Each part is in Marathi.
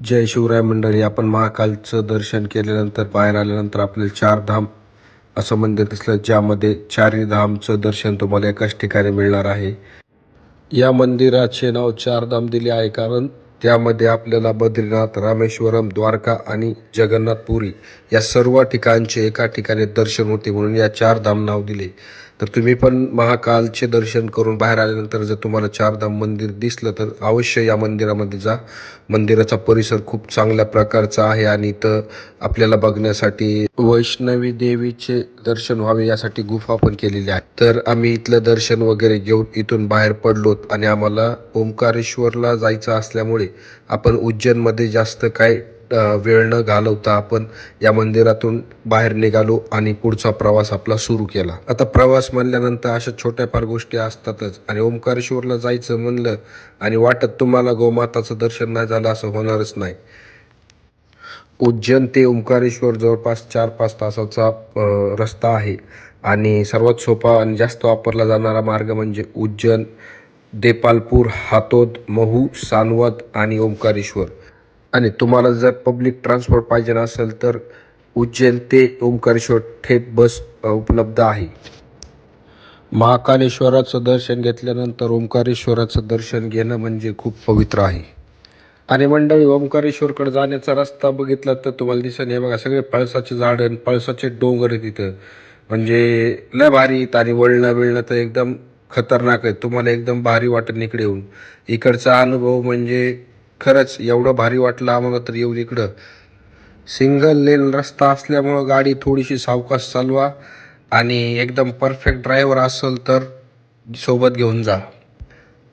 जय शिवराय मंडळी आपण महाकालचं दर्शन केल्यानंतर बाहेर आल्यानंतर आपल्याला चार धाम असं मंदिर दिसलं ज्यामध्ये चारही धामचं दर्शन तुम्हाला एकाच ठिकाणी मिळणार आहे. या मंदिराचे नाव चारधाम दिले आहे कारण त्यामध्ये आपल्याला बद्रीनाथ रामेश्वरम द्वारका आणि जगन्नाथपुरी या सर्व ठिकाणचे एका ठिकाणी दर्शन होते म्हणून या चार धाम नाव दिले. तर तुम्ही पण महाकालचे दर्शन करून बाहेर आल्यानंतर जर तुम्हाला चारधाम मंदिर दिसलं तर अवश्य या मंदिरामध्ये जा. मंदिराचा परिसर खूप चांगल्या प्रकारचा आहे आणि इथं आपल्याला बघण्यासाठी वैष्णवी देवीचे दर्शन व्हावे यासाठी गुफा पण केलेली आहे. तर आम्ही इथलं दर्शन वगैरे घेऊन इथून बाहेर पडलो आणि आम्हाला ओंकारेश्वरला जायचं असल्यामुळे आपण उज्जैनमध्ये जास्त काय वेळ न घालवता आपण या मंदिरातून बाहेर निघालो आणि पुढचा प्रवास आपला सुरू केला. आता प्रवास म्हणल्यानंतर अशा छोट्या फार गोष्टी असतातच. आणि ओंकारेश्वरला जायचं म्हणलं आणि वाटत तुम्हाला गोमाताचं दर्शन नाही झालं असं होणारच नाही. उज्जैन ते ओंकारेश्वर जवळपास चार पाच तासाचा रस्ता आहे. आणि सर्वात सोपा आणि जास्त वापरला जाणारा मार्ग म्हणजे उज्जैन देपालपूर हातोद महू सानवद आणि ओंकारेश्वर. आणि तुम्हाला जर पब्लिक ट्रान्सपोर्ट पाहिजे असेल तर उज्जैन ते ओंकारेश्वर थेट बस उपलब्ध आहे. महाकालेश्वराचं दर्शन घेतल्यानंतर ओंकारेश्वराचं दर्शन घेणं म्हणजे खूप पवित्र आहे. आणि मंडळी ओंकारेश्वरकडे जाण्याचा रस्ता बघितला तर तुम्हाला दिसेल हे बघा सगळे पळसाचे झाड आणि पळसाचे डोंगर आहे तिथं म्हणजे लय भारी आणि वळणं बिळणं तर एकदम खतरनाक आहे तुम्हाला एकदम भारी वाटेल इकडे येऊन. इकडचा अनुभव म्हणजे खरंच एवढं भारी वाटलं आम्हाला तर येऊन इकडं. सिंगल लेन रस्ता असल्यामुळं गाडी थोडीशी सावकाश चालवा आणि एकदम परफेक्ट ड्रायव्हर असेल तर सोबत घेऊन जा.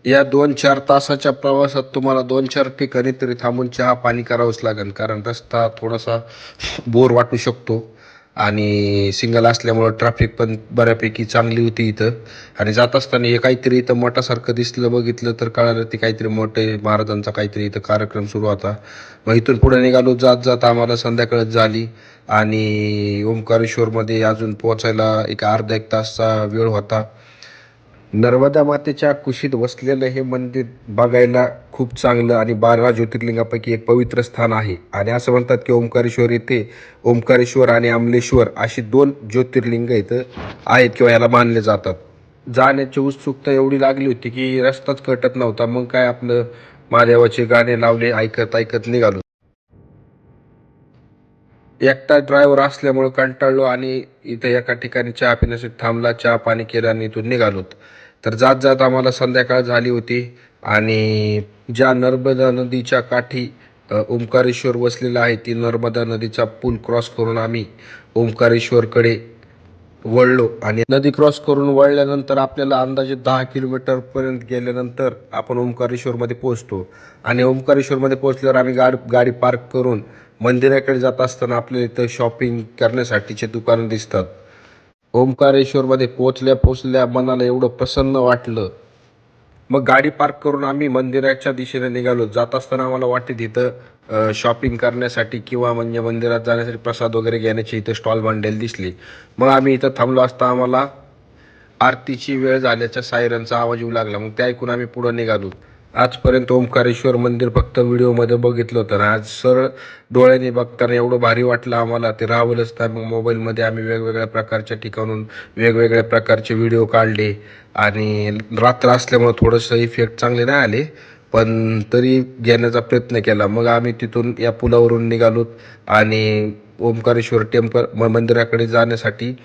या दोन चार तासाच्या प्रवासात तुम्हाला दोन चार ठिकाणी तरी थांबून चहा पाणी करावंच लागेल कारण रस्ता थोडासा बोर वाटू शकतो. आणि सिंगल असल्यामुळं ट्रॅफिक पण बऱ्यापैकी चांगली होती इथं. आणि जात असताना हे काहीतरी इथं मठासारखं दिसलं बघितलं तर कळालं ते काहीतरी मोठे महाराजांचा काहीतरी इथं कार्यक्रम सुरू होता. मग इथून पुढे निघालो जात जात आम्हाला संध्याकाळच झाली. आणि ओंकारेश्वरमध्ये अजून पोचायला एक अर्धा एक तासचा वेळ होता. नर्मदा मातेच्या कुशीत वसलेलं हे मंदिर बघायला खूप चांगलं आणि बारा ज्योतिर्लिंगापैकी एक पवित्र स्थान आहे. आणि असं म्हणतात की ओंकारेश्वर येथे ओंकारेश्वर आणि अमलेश्वर अशी दोन ज्योतिर्लिंग इथं आहेत किंवा याला मानले जातात. जाण्याची उत्सुकता एवढी लागली होती की रस्ताच कटत नव्हता. मग काय आपलं महादेवाचे गाणे लावले ऐकत ऐकत निघालो. एकटा ड्रायव्हर असल्यामुळे कंटाळलो आणि इथं एका ठिकाणी चहा पिण्यासाठी थांबला. चहा पाणी केलं आणि इथून निघालोत तर जात जात आम्हाला संध्याकाळ झाली होती आणि ज्या नर्मदा नदीच्या काठी ओंकारेश्वर वसलेलं आहे ती नर्मदा नदीचा पूल क्रॉस करून आम्ही ओंकारेश्वरकडे वळलो आणि नदी क्रॉस करून वळल्यानंतर आपल्याला अंदाजे दहा किलोमीटरपर्यंत गेल्यानंतर आपण ओंकारेश्वरमध्ये पोहोचतो. आणि ओंकारेश्वरमध्ये पोहोचल्यावर आम्ही गाडी गाडी पार्क करून मंदिराकडे जात असताना आपल्याला इथं शॉपिंग करण्यासाठीचे दुकानं दिसतात. ओंकारेश्वरमध्ये पोचल्या पोचल्या मनाला एवढं प्रसन्न वाटलं. मग गाडी पार्क करून आम्ही मंदिराच्या दिशेने निघालो. जात असताना आम्हाला वाटते तिथं शॉपिंग करण्यासाठी किंवा म्हणजे मंदिरात जाण्यासाठी प्रसाद वगैरे घेण्याची इथं स्टॉल मांडलेली दिसली. मग आम्ही इथं थांबलो असता आम्हाला आरतीची वेळ झाल्याच्या सायरनचा आवाज येऊ लागला. मग ते ऐकून आम्ही पुढं निघालो. आजपर्यंत ओंकारेश्वर मंदिर फक्त व्हिडिओमध्ये बघितलं होतं. आज सरळ डोळ्यांनी बघताना एवढं भारी वाटलं आम्हाला. ते राहवलंच तर मग मोबाईलमध्ये आम्ही वेगवेगळ्या प्रकारच्या ठिकाणून वेगवेगळ्या प्रकारचे व्हिडिओ काढले. आणि रात्र असल्यामुळं थोडंसं इफेक्ट चांगले नाही आले. पण तरी घेण्याचा प्रयत्न केला. मग आम्ही तिथून या पुलावरून निघालो आणि ओंकारेश्वर टेम्पल म- मंदिराकडे जाण्यासाठी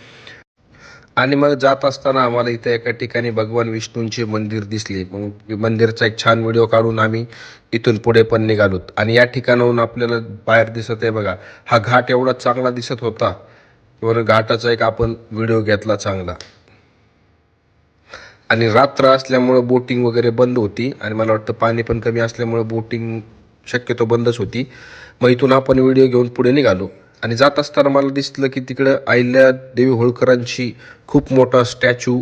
आणि मग जात असताना आम्हाला इथं एका ठिकाणी भगवान विष्णूंचे मंदिर दिसले. मग मंदिरचा एक छान व्हिडिओ काढून आम्ही इथून पुढे पण निघालोत आणि या ठिकाणाहून आपल्याला बाहेर दिसत आहे बघा हा घाट एवढा चांगला दिसत होता. किंवा घाटाचा एक आपण व्हिडिओ घेतला चांगला. आणि रात्र असल्यामुळं बोटिंग वगैरे बंद होती. आणि मला वाटतं पाणी पण कमी असल्यामुळं बोटिंग शक्यतो बंदच होती. मग इथून आपण व्हिडिओ घेऊन पुढे निघालो. आणि जात असताना मला दिसलं की तिकडं अहिल्या देवी होळकरांची खूप मोठा स्टॅच्यू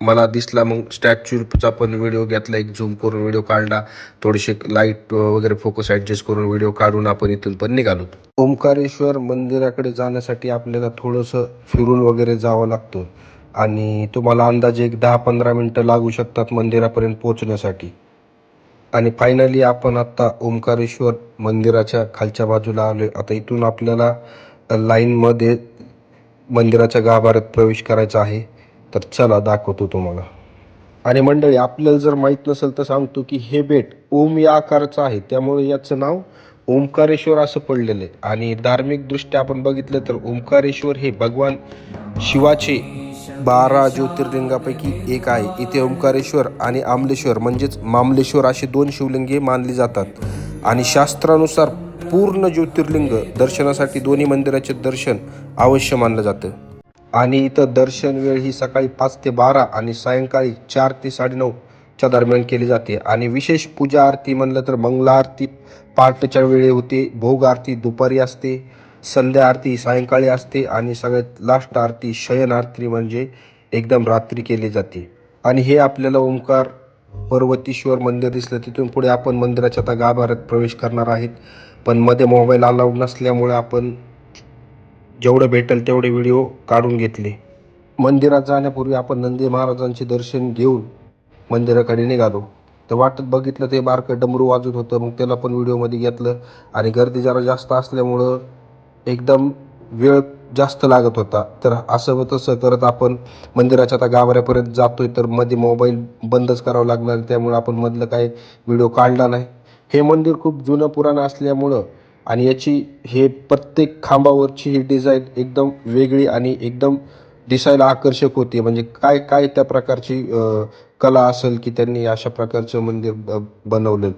मला दिसला. मग स्टॅच्यूचा पण व्हिडिओ घेतला एक झूम करून व्हिडिओ काढला. थोडेसे लाइट वगैरे फोकस ॲडजस्ट करून व्हिडिओ काढून आपण इथून पण निघालो. ओंकारेश्वर मंदिराकडे जाण्यासाठी आपल्याला थोडंसं फिरून वगैरे जावं लागतं. आणि तुम्हाला अंदाजे एक दहा पंधरा मिनटं लागू शकतात मंदिरापर्यंत पोहोचण्यासाठी. आणि फायनली आपण आता ओंकारेश्वर मंदिराच्या खालच्या बाजूला आलोय. आता इथून आपल्याला लाईनमध्ये मंदिराच्या गाभाऱ्यात प्रवेश करायचा आहे. तर चला दाखवतो तुम्हाला. आणि मंडळी आपल्याला जर माहीत नसेल तर सांगतो की हे बेट ओम या आकाराचं आहे. त्यामुळे याचं नाव ओंकारेश्वर असं पडलेलं आहे. आणि धार्मिकदृष्ट्या आपण बघितलं तर ओंकारेश्वर हे भगवान शिवाचे बारा ज्योतिर्लिंगापैकी एक आहे. इथे ओंकारेश्वर आणि आमलेश्वर म्हणजेच मामलेश्वर अशी दोन शिवलिंगे मानली जातात. आणि शास्त्रानुसार पूर्ण ज्योतिर्लिंग दर्शनासाठी दोन्ही मंदिराचे दर्शन अवश्य मानलं जातं. आणि इथं दर्शन वेळ ही सकाळी पाच ते बारा आणि सायंकाळी चार ते साडेनऊच्या दरम्यान केली जाते. आणि विशेष पूजा आरती म्हणलं तर मंगला आरती पहाटेच्या वेळी होते भोग आरती दुपारी असते. संध्या आरती सायंकाळी असते आणि सगळ्यात लास्ट आरती शयन आरती म्हणजे एकदम रात्री केली जाते. आणि हे आपल्याला ओंकार पर्वतीश्वर मंदिर दिसलं तिथून पुढे आपण मंदिराच्या आता गाभाऱ्यात प्रवेश करणार आहेत. पण मध्ये मोबाईल अलाउड नसल्यामुळे आपण जेवढं भेटेल तेवढे व्हिडिओ काढून घेतले. मंदिरात जाण्यापूर्वी आपण नंदी महाराजांचे दर्शन घेऊन मंदिराकडे निघालो. तर वाटत बघितलं ते बारकं डमरू वाजत होतं मग त्याला पण व्हिडिओमध्ये घेतलं. आणि गर्दी जरा जास्त असल्यामुळं एकदम वेळ जास्त लागत होता. तर असं व तसं करत आपण मंदिराच्या आता गाभाऱ्यापर्यंत जातोय तर मध्ये मोबाईल बंदच करावं लागणार त्यामुळे आपण मधलं काही व्हिडिओ काढला नाही. हे मंदिर खूप जुनं पुराण असल्यामुळं आणि याची हे प्रत्येक खांबावरची ही डिझाईन एकदम वेगळी आणि एकदम दिसायला आकर्षक होती. म्हणजे काय काय त्या प्रकारची कला असेल की त्यांनी अशा प्रकारचं मंदिर ब- बनवलं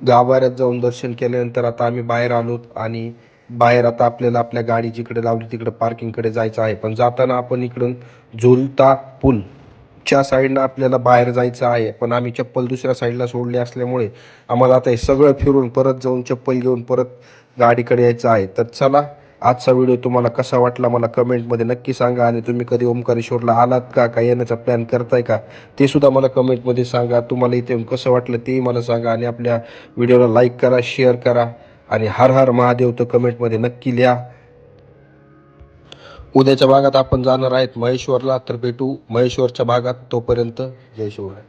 गाभाऱ्यात जाऊन दर्शन केल्यानंतर आता आम्ही बाहेर आलो आणि बाहेर आता आपल्याला आपल्या गाडी जिकडे लावली तिकडे पार्किंगकडे जायचं आहे. पण जाताना आपण इकडून झुलता पूल च्या साईडनं आपल्याला बाहेर जायचं आहे. पण आम्ही चप्पल दुसऱ्या साईडला सोडली असल्यामुळे आम्हाला आता हे सगळं फिरून परत जाऊन चप्पल घेऊन परत गाडीकडे यायचं आहे. तर चला आजचा व्हिडिओ तुम्हाला कसा वाटला मला कमेंटमध्ये नक्की सांगा. आणि तुम्ही कधी ओमकारेश्वरला आलात का? काय येण्याचा प्लॅन करताय का? ते सुद्धा मला कमेंटमध्ये सांगा. तुम्हाला इथे येऊन कसं वाटलं तेही मला सांगा. आणि आपल्या व्हिडिओला लाईक करा शेअर करा. आणि हर हर महादेव तर कमेंटमध्ये नक्की लिहा. उद्याच्या भागात आपण जाणार आहेत महेश्वरला तर भेटू महेश्वरच्या भागात तोपर्यंत. जय शिवराय.